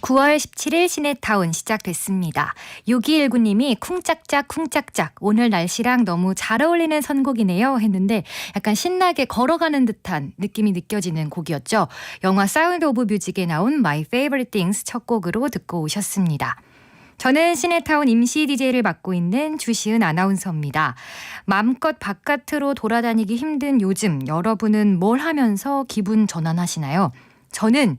9월 17일 시네타운 시작됐습니다. 6219님이 쿵짝짝 쿵짝짝 오늘 날씨랑 너무 잘 어울리는 선곡이네요 했는데 약간 신나게 걸어가는 듯한 느낌이 느껴지는 곡이었죠. 영화 사운드 오브 뮤직에 나온 My Favorite Things 첫 곡으로 듣고 오셨습니다. 저는 시네타운 임시 DJ를 맡고 있는 주시은 아나운서입니다. 마음껏 바깥으로 돌아다니기 힘든 요즘 여러분은 뭘 하면서 기분 전환하시나요? 저는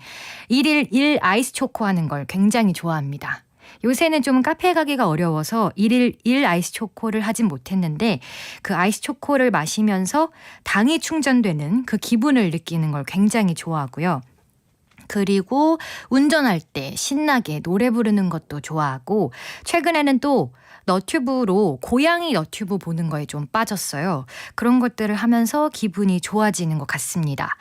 일일 일 아이스 초코 하는 걸 굉장히 좋아합니다. 요새는 좀 카페 가기가 어려워서 일일 일 아이스 초코를 하진 못했는데 그 아이스 초코를 마시면서 당이 충전되는 그 기분을 느끼는 걸 굉장히 좋아하고요. 그리고 운전할 때 신나게 노래 부르는 것도 좋아하고 최근에는 또 너튜브로 고양이 너튜브 보는 거에 좀 빠졌어요. 그런 것들을 하면서 기분이 좋아지는 것 같습니다.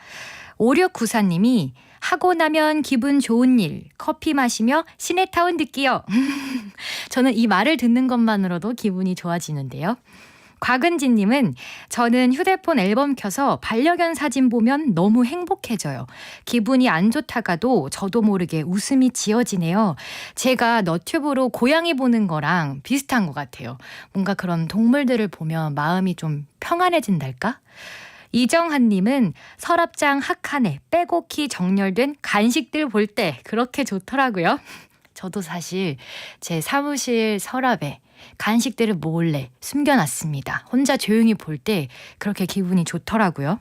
5694님이 하고 나면 기분 좋은 일, 커피 마시며 시내타운 듣기요. 저는 이 말을 듣는 것만으로도 기분이 좋아지는데요. 곽은지님은 저는 휴대폰 앨범 켜서 반려견 사진 보면 너무 행복해져요. 기분이 안 좋다가도 저도 모르게 웃음이 지어지네요. 제가 너튜브로 고양이 보는 거랑 비슷한 것 같아요. 뭔가 그런 동물들을 보면 마음이 좀 평안해진달까? 이정한님은 서랍장 한 칸에 빼곡히 정렬된 간식들 볼 때 그렇게 좋더라고요. 저도 사실 제 사무실 서랍에 간식들을 몰래 숨겨놨습니다. 혼자 조용히 볼 때 그렇게 기분이 좋더라고요.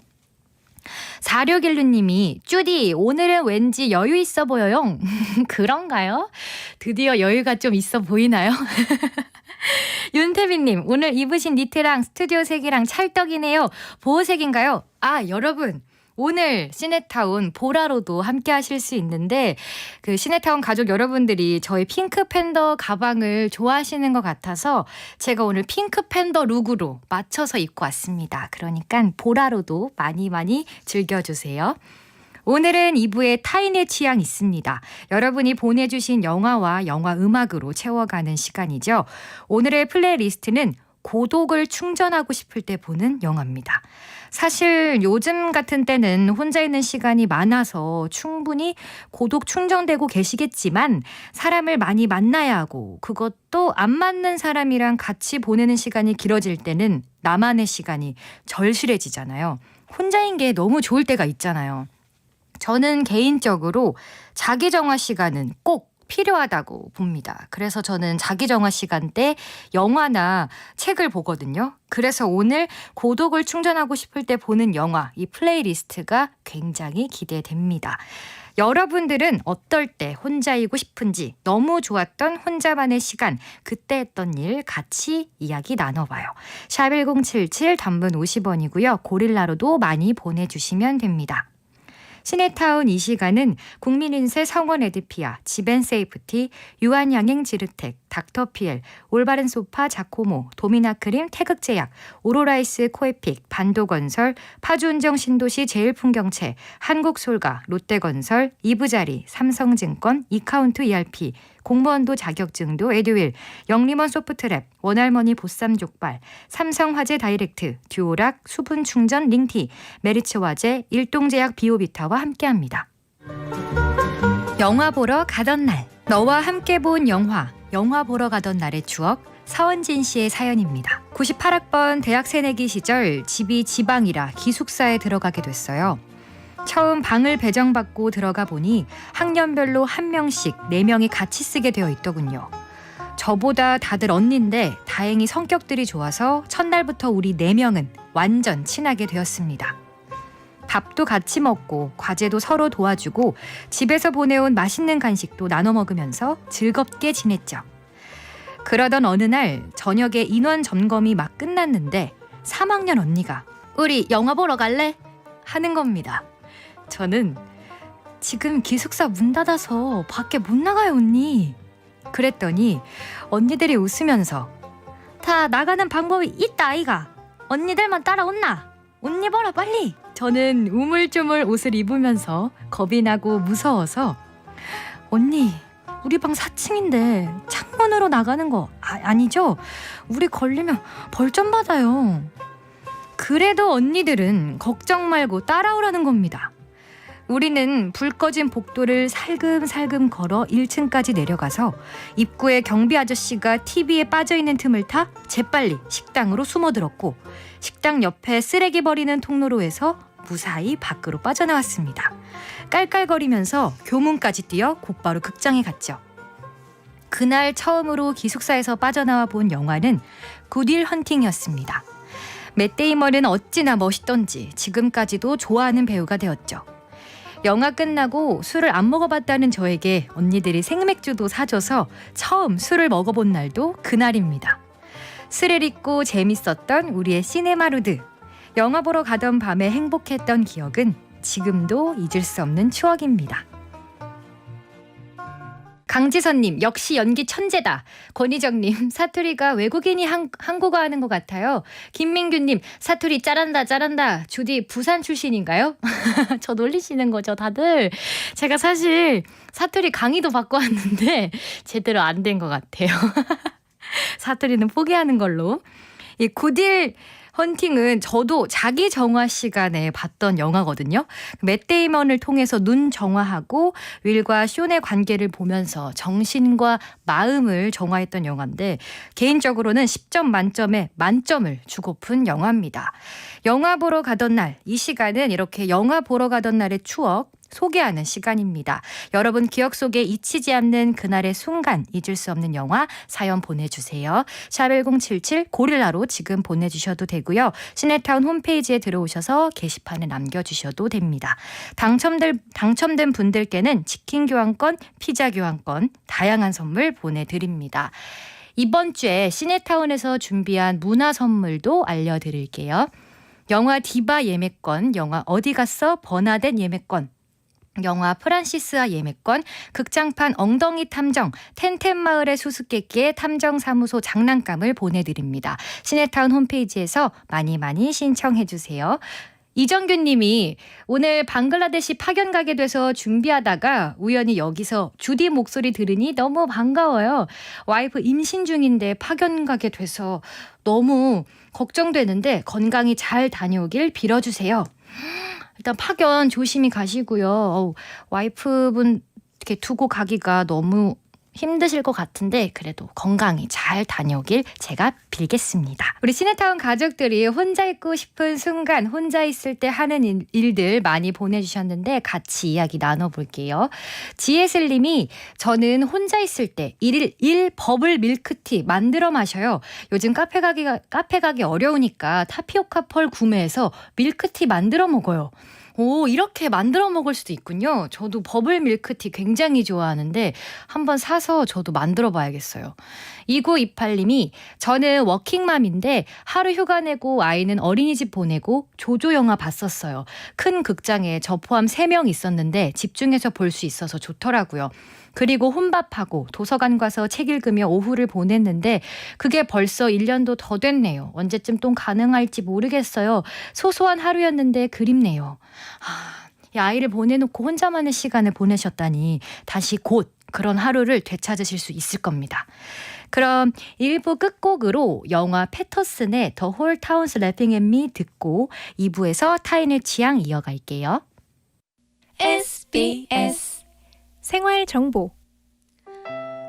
4616님이 쭈디 오늘은 왠지 여유 있어 보여요. 그런가요? 드디어 여유가 좀 있어 보이나요? 윤태빈님 오늘 입으신 니트랑 스튜디오 색이랑 찰떡이네요. 보호색인가요? 아 여러분 오늘 시네타운 보라로도 함께 하실 수 있는데 그 시네타운 가족 여러분들이 저희 핑크 팬더 가방을 좋아하시는 것 같아서 제가 오늘 핑크 팬더 룩으로 맞춰서 입고 왔습니다. 그러니까 보라로도 많이 많이 즐겨주세요. 오늘은 2부에 타인의 취향 있습니다. 여러분이 보내주신 영화와 영화 음악으로 채워가는 시간이죠. 오늘의 플레이리스트는 고독을 충전하고 싶을 때 보는 영화입니다. 사실 요즘 같은 때는 혼자 있는 시간이 많아서 충분히 고독 충전되고 계시겠지만 사람을 많이 만나야 하고 그것도 안 맞는 사람이랑 같이 보내는 시간이 길어질 때는 나만의 시간이 절실해지잖아요. 혼자인 게 너무 좋을 때가 있잖아요. 저는 개인적으로 자기 정화 시간은 꼭 필요하다고 봅니다. 그래서 저는 자기 정화 시간 때 영화나 책을 보거든요. 그래서 오늘 고독을 충전하고 싶을 때 보는 영화, 이 플레이리스트가 굉장히 기대됩니다. 여러분들은 어떨 때 혼자이고 싶은지 너무 좋았던 혼자만의 시간 그때 했던 일 같이 이야기 나눠봐요. 샵1077 단문 50원이고요. 고릴라로도 많이 보내주시면 됩니다. 시네타운 이 시간은 국민인쇄 성원 에드피아, 지벤세이프티, 유한양행 지르텍, 닥터피엘, 올바른 소파 자코모, 도미나 크림 태극제약, 오로라이스 코에픽, 반도건설, 파주운정 신도시 제일풍경채, 한국솔가, 롯데건설, 이부자리, 삼성증권, 이카운트 ERP, 공무원도 자격증도 에듀윌, 영림원 소프트랩, 원할머니 보쌈 족발, 삼성화재 다이렉트, 듀오락, 수분 충전 링티, 메리츠 화재, 일동제약 비오비타와 함께합니다. 영화 보러 가던 날, 너와 함께 본 영화, 영화 보러 가던 날의 추억, 서원진 씨의 사연입니다. 98학번 대학 새내기 시절 집이 지방이라 기숙사에 들어가게 됐어요. 처음 방을 배정받고 들어가 보니 학년별로 한 명씩 네 명이 같이 쓰게 되어 있더군요. 저보다 다들 언니인데 다행히 성격들이 좋아서 첫날부터 우리 네 명은 완전 친하게 되었습니다. 밥도 같이 먹고 과제도 서로 도와주고 집에서 보내온 맛있는 간식도 나눠 먹으면서 즐겁게 지냈죠. 그러던 어느 날 저녁에 인원 점검이 막 끝났는데 3학년 언니가 우리 영화 보러 갈래? 하는 겁니다. 저는 지금 기숙사 문 닫아서 밖에 못 나가요, 언니. 그랬더니 언니들이 웃으면서 다 나가는 방법이 있다, 아이가. 언니들만 따라온나. 옷 입어라, 빨리. 저는 우물쭈물 옷을 입으면서 겁이 나고 무서워서 언니, 우리 방 4층인데 창문으로 나가는 거 아, 아니죠? 우리 걸리면 벌점 받아요. 그래도 언니들은 걱정 말고 따라오라는 겁니다. 우리는 불 꺼진 복도를 살금살금 걸어 1층까지 내려가서 입구에 경비 아저씨가 TV에 빠져 있는 틈을 타 재빨리 식당으로 숨어들었고 식당 옆에 쓰레기 버리는 통로로에서 무사히 밖으로 빠져나왔습니다. 깔깔거리면서 교문까지 뛰어 곧바로 극장에 갔죠. 그날 처음으로 기숙사에서 빠져나와 본 영화는 굿윌 헌팅이었습니다. 맷 데이먼은 어찌나 멋있던지 지금까지도 좋아하는 배우가 되었죠. 영화 끝나고 술을 안 먹어봤다는 저에게 언니들이 생맥주도 사줘서 처음 술을 먹어본 날도 그날입니다. 스릴 있고 재밌었던 우리의 시네마루드. 영화 보러 가던 밤에 행복했던 기억은 지금도 잊을 수 없는 추억입니다. 강지선님 역시 연기 천재다. 권희정님 사투리가 외국인이 한, 한국어 하는 것 같아요. 김민규님 사투리 짜란다 짜란다. 주디 부산 출신인가요? 저 놀리시는 거죠 다들. 제가 사실 사투리 강의도 받고 왔는데 제대로 안 된 것 같아요. 사투리는 포기하는 걸로. 이 굿일 헌팅은 저도 자기 정화 시간에 봤던 영화거든요. 맷 데이먼을 통해서 눈 정화하고 윌과 쇼의 관계를 보면서 정신과 마음을 정화했던 영화인데 개인적으로는 10점 만점에 만점을 주고픈 영화입니다. 영화 보러 가던 날, 이 시간은 이렇게 영화 보러 가던 날의 추억 소개하는 시간입니다. 여러분 기억 속에 잊히지 않는 그날의 순간 잊을 수 없는 영화 사연 보내주세요. 샵1077 고릴라로 지금 보내주셔도 되고요. 시네타운 홈페이지에 들어오셔서 게시판에 남겨주셔도 됩니다. 당첨될, 당첨된 분들께는 치킨 교환권, 피자 교환권, 다양한 선물 보내드립니다. 이번 주에 시네타운에서 준비한 문화 선물도 알려드릴게요. 영화 디바 예매권, 영화 어디 갔어? 버나덴 예매권, 영화 프란시스와 예매권, 극장판 엉덩이 탐정, 텐텐마을의 수수께끼의 탐정사무소 장난감을 보내드립니다. 시네타운 홈페이지에서 많이 많이 신청해주세요. 이정균 님이 오늘 방글라데시 파견 가게 돼서 준비하다가 우연히 여기서 주디 목소리 들으니 너무 반가워요. 와이프 임신 중인데 파견 가게 돼서 너무 걱정되는데 건강히 잘 다녀오길 빌어주세요. 일단 파견 조심히 가시고요. 어우, 와이프분 이렇게 두고 가기가 너무 힘드실 것 같은데 그래도 건강히 잘 다녀오길 제가 빌겠습니다. 우리 시네타운 가족들이 혼자 있고 싶은 순간 혼자 있을 때 하는 일, 일들 많이 보내주셨는데 같이 이야기 나눠볼게요. 지혜슬님이 저는 혼자 있을 때 일일 일 버블 밀크티 만들어 마셔요. 요즘 카페 가기가 카페 가기 어려우니까 타피오카 펄 구매해서 밀크티 만들어 먹어요. 오, 이렇게 만들어 먹을 수도 있군요. 저도 버블 밀크티 굉장히 좋아하는데 한번 사서 저도 만들어 봐야겠어요. 2928님이 저는 워킹맘인데 하루 휴가 내고 아이는 어린이집 보내고 조조 영화 봤었어요. 큰 극장에 저 포함 3명 있었는데 집중해서 볼 수 있어서 좋더라고요. 그리고 혼밥하고 도서관 가서 책 읽으며 오후를 보냈는데 그게 벌써 1년도 더 됐네요. 언제쯤 또 가능할지 모르겠어요. 소소한 하루였는데 그립네요. 아, 이 아이를 보내놓고 혼자만의 시간을 보내셨다니 다시 곧 그런 하루를 되찾으실 수 있을 겁니다. 그럼 1부 끝곡으로 영화 패터슨의 Town's Laughing at Me 듣고 2부에서 타인의 취향 이어갈게요. SBS 생활 정보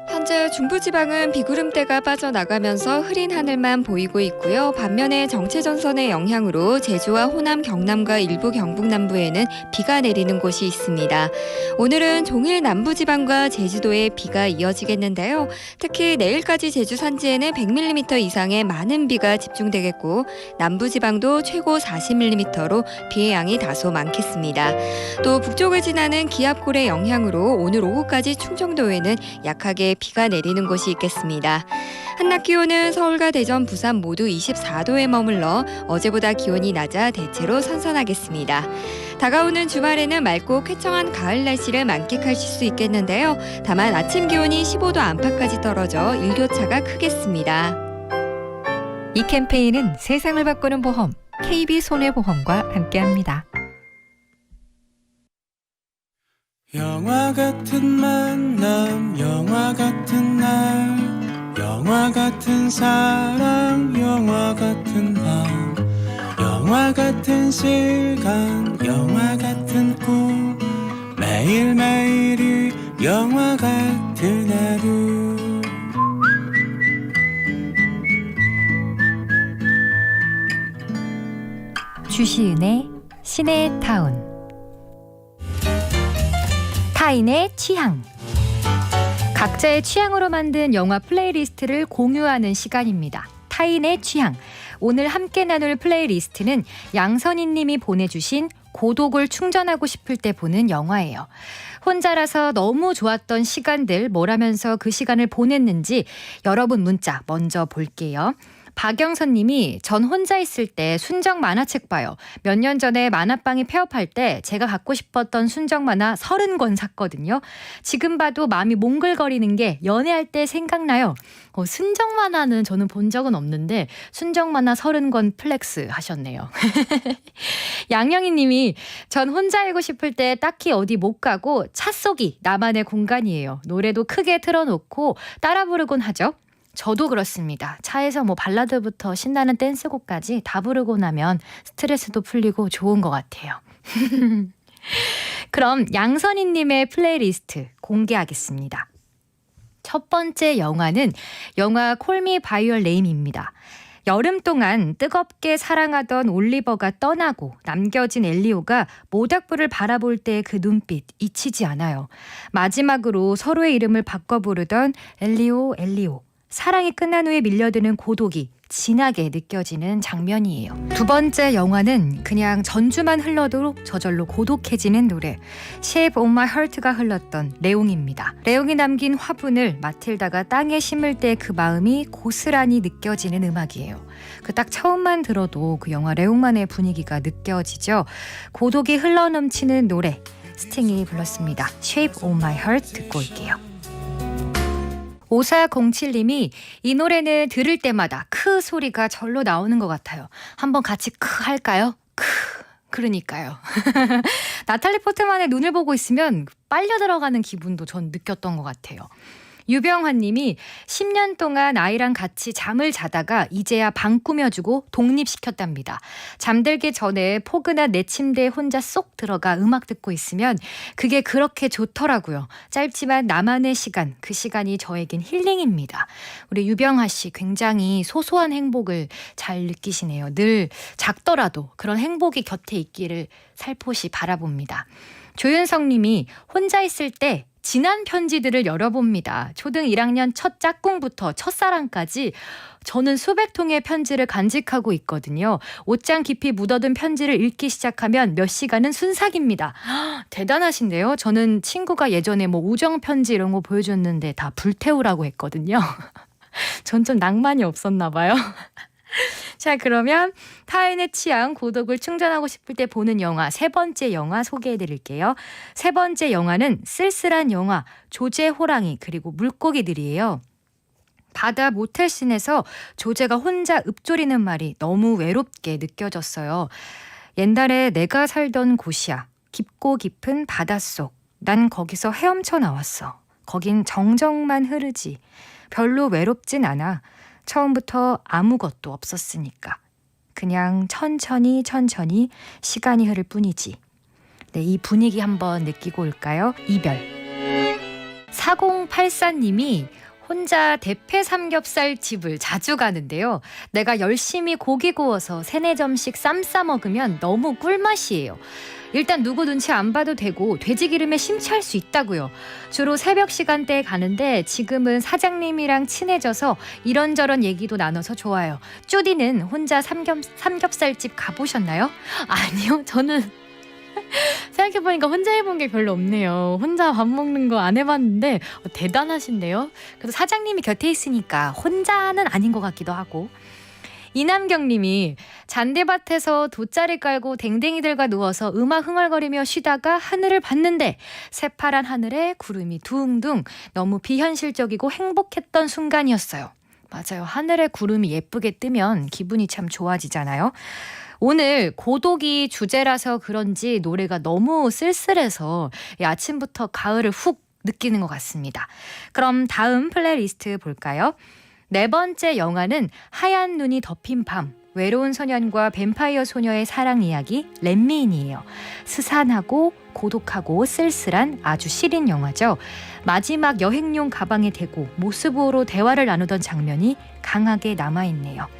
현재 중부지방은 비구름대가 빠져나가면서 흐린 하늘만 보이고 있고요. 반면에 정체전선의 영향으로 제주와 호남, 경남과 일부 경북 남부에는 비가 내리는 곳이 있습니다. 오늘은 종일 남부지방과 제주도에 비가 이어지겠는데요. 특히 내일까지 제주 산지에는 100mm 이상의 많은 비가 집중되겠고 남부지방도 최고 40mm로 비의 양이 다소 많겠습니다. 또 북쪽을 지나는 기압골의 영향으로 오늘 오후까지 충청도에는 약하게 비가 내리는 곳이 있겠습니다. 한낮 기온은 서울과 대전, 부산 모두 24도에 머물러 어제보다 기온이 낮아 대체로 선선하겠습니다. 다가오는 주말에는 맑고 쾌청한 가을 날씨를 만끽하실 수 있겠는데요. 다만 아침 기온이 15도 안팎까지 떨어져 일교차가 크겠습니다. 이 캠페인은 세상을 바꾸는 보험 KB 손해보험과 함께합니다. 영화 같은 만남 영화 같은 날 영화 같은 사랑 영화 같은 밤 영화 같은 시간 영화 같은 꿈 매일매일이 영화 같은 하루. 주시은의 시네타운 타인의 취향 각자의 취향으로 만든 영화 플레이리스트를 공유하는 시간입니다. 타인의 취향 오늘 함께 나눌 플레이리스트는 양선희 님이 보내주신 고독을 충전하고 싶을 때 보는 영화예요. 혼자라서 너무 좋았던 시간들 뭐라면서 그 시간을 보냈는지 여러분 문자 먼저 볼게요. 박영선 님이 전 혼자 있을 때 순정 만화책 봐요. 몇 년 전에 만화방이 폐업할 때 제가 갖고 싶었던 순정 만화 30권 샀거든요. 지금 봐도 마음이 몽글거리는 게 연애할 때 생각나요. 어, 순정 만화는 저는 본 적은 없는데 순정 만화 30권 플렉스 하셨네요. 양영희 님이 전 혼자 알고 싶을 때 딱히 어디 못 가고 차 속이 나만의 공간이에요. 노래도 크게 틀어놓고 따라 부르곤 하죠. 저도 그렇습니다. 차에서 뭐 발라드부터 신나는 댄스곡까지 다 부르고 나면 스트레스도 풀리고 좋은 것 같아요. 그럼 양선희님의 플레이리스트 공개하겠습니다. 첫 번째 영화는 영화 콜미 바이얼 네임입니다. 여름 동안 뜨겁게 사랑하던 올리버가 떠나고 남겨진 엘리오가 모닥불을 바라볼 때 그 눈빛 잊히지 않아요. 마지막으로 서로의 이름을 바꿔 부르던 엘리오 엘리오. 사랑이 끝난 후에 밀려드는 고독이 진하게 느껴지는 장면이에요. 두 번째 영화는 그냥 전주만 흘러도 저절로 고독해지는 노래 Shape of My Heart가 흘렀던 레옹입니다. 레옹이 남긴 화분을 마틸다가 땅에 심을 때 그 마음이 고스란히 느껴지는 음악이에요. 그 딱 처음만 들어도 그 영화 레옹만의 분위기가 느껴지죠. 고독이 흘러넘치는 노래 스팅이 불렀습니다. Shape of My Heart 듣고 올게요. 5407님이 이 노래는 들을 때마다 크 소리가 절로 나오는 것 같아요. 한번 같이 크 할까요? 크. 그러니까요. 나탈리 포트만의 눈을 보고 있으면 빨려 들어가는 기분도 전 느꼈던 것 같아요. 유병환 님이 10년 동안 아이랑 같이 잠을 자다가 이제야 방 꾸며주고 독립시켰답니다. 잠들기 전에 포근한 내 침대에 혼자 쏙 들어가 음악 듣고 있으면 그게 그렇게 좋더라고요. 짧지만 나만의 시간, 그 시간이 저에겐 힐링입니다. 우리 유병하 씨 굉장히 소소한 행복을 잘 느끼시네요. 늘 작더라도 그런 행복이 곁에 있기를 살포시 바라봅니다. 조윤성 님이 혼자 있을 때 지난 편지들을 열어봅니다. 초등 1학년 첫 짝꿍부터 첫사랑까지 저는 수백 통의 편지를 간직하고 있거든요. 옷장 깊이 묻어둔 편지를 읽기 시작하면 몇 시간은 순삭입니다. 헉, 대단하신데요. 저는 친구가 예전에 뭐 우정 편지 이런 거 보여줬는데 다 불태우라고 했거든요. 전 좀 낭만이 없었나 봐요. 자, 그러면 타인의 취향, 고독을 충전하고 싶을 때 보는 영화 세 번째 영화 소개해 드릴게요. 세 번째 영화는 쓸쓸한 영화 조제 호랑이 그리고 물고기들이에요. 바다 모텔씬에서 조제가 혼자 읊조리는 말이 너무 외롭게 느껴졌어요. 옛날에 내가 살던 곳이야. 깊고 깊은 바닷속. 난 거기서 헤엄쳐 나왔어. 거긴 정적만 흐르지. 별로 외롭진 않아. 처음부터 아무것도 없었으니까. 그냥 천천히 천천히 시간이 흐를 뿐이지. 네, 이 분위기 한번 느끼고 올까요? 이별. 4084님이 혼자 대패 삼겹살 집을 자주 가는데요. 내가 열심히 고기 구워서 세네 점씩 쌈 싸 먹으면 너무 꿀맛이에요. 일단 누구 눈치 안 봐도 되고 돼지 기름에 심취할 수 있다고요. 주로 새벽 시간대에 가는데 지금은 사장님이랑 친해져서 이런저런 얘기도 나눠서 좋아요. 쪼디는 혼자 삼겹, 삼겹살집 가보셨나요? 아니요, 저는 생각해보니까 혼자 해본 게 별로 없네요. 혼자 밥 먹는 거 안 해봤는데 어, 대단하신데요. 그래서 사장님이 곁에 있으니까 혼자는 아닌 것 같기도 하고. 이남경님이 잔디밭에서 돗자리 깔고 댕댕이들과 누워서 음악 흥얼거리며 쉬다가 하늘을 봤는데 새파란 하늘에 구름이 둥둥 너무 비현실적이고 행복했던 순간이었어요. 맞아요. 하늘에 구름이 예쁘게 뜨면 기분이 참 좋아지잖아요. 오늘 고독이 주제라서 그런지 노래가 너무 쓸쓸해서 이 아침부터 가을을 훅 느끼는 것 같습니다. 그럼 다음 플레이리스트 볼까요? 네 번째 영화는 하얀 눈이 덮인 밤. 외로운 소년과 뱀파이어 소녀의 사랑 이야기 렛미인이에요. 스산하고 고독하고 쓸쓸한 아주 시린 영화죠. 마지막 여행용 가방에 대고 모습으로 대화를 나누던 장면이 강하게 남아있네요.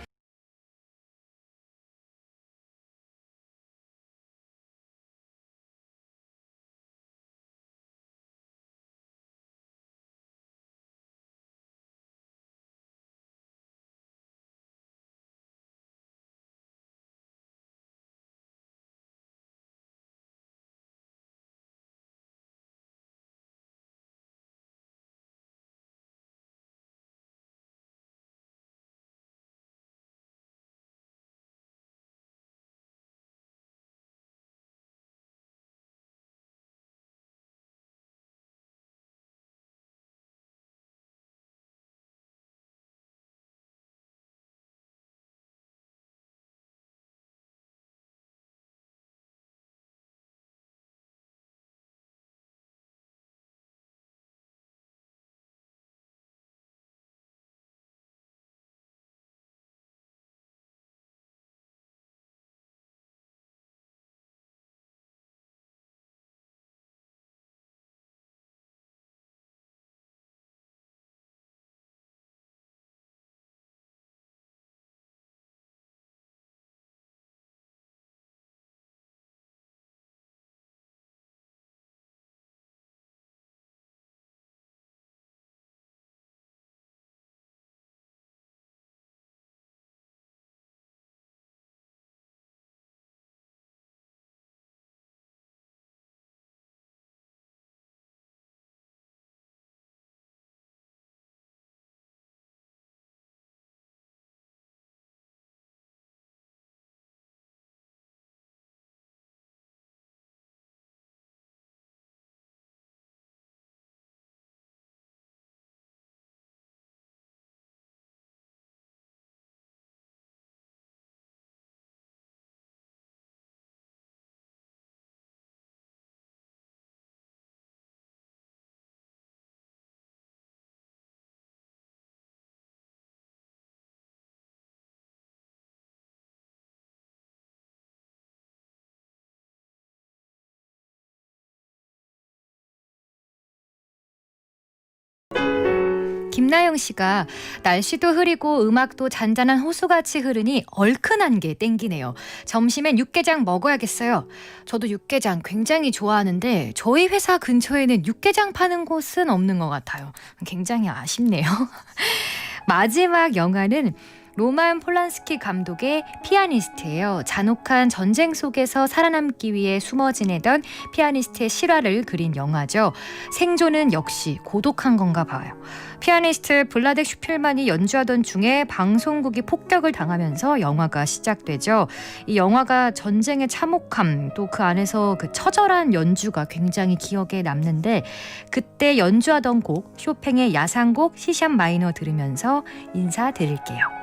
김나영 씨가 날씨도 흐리고 음악도 잔잔한 호수같이 흐르니 얼큰한 게 땡기네요. 점심엔 육개장 먹어야겠어요. 저도 육개장 굉장히 좋아하는데 저희 회사 근처에는 육개장 파는 곳은 없는 것 같아요. 굉장히 아쉽네요. 마지막 영화는 로만 폴란스키 감독의 피아니스트예요. 잔혹한 전쟁 속에서 살아남기 위해 숨어 지내던 피아니스트의 실화를 그린 영화죠. 생존은 역시 고독한 건가 봐요. 피아니스트 블라덱 슈필만이 연주하던 중에 방송국이 폭격을 당하면서 영화가 시작되죠. 이 영화가 전쟁의 참혹함 또 그 안에서 그 처절한 연주가 굉장히 기억에 남는데 그때 연주하던 곡 쇼팽의 야상곡 시샵 마이너 들으면서 인사드릴게요.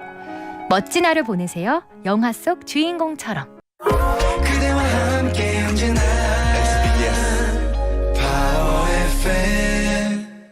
멋진 하루 보내세요. 영화 속 주인공처럼.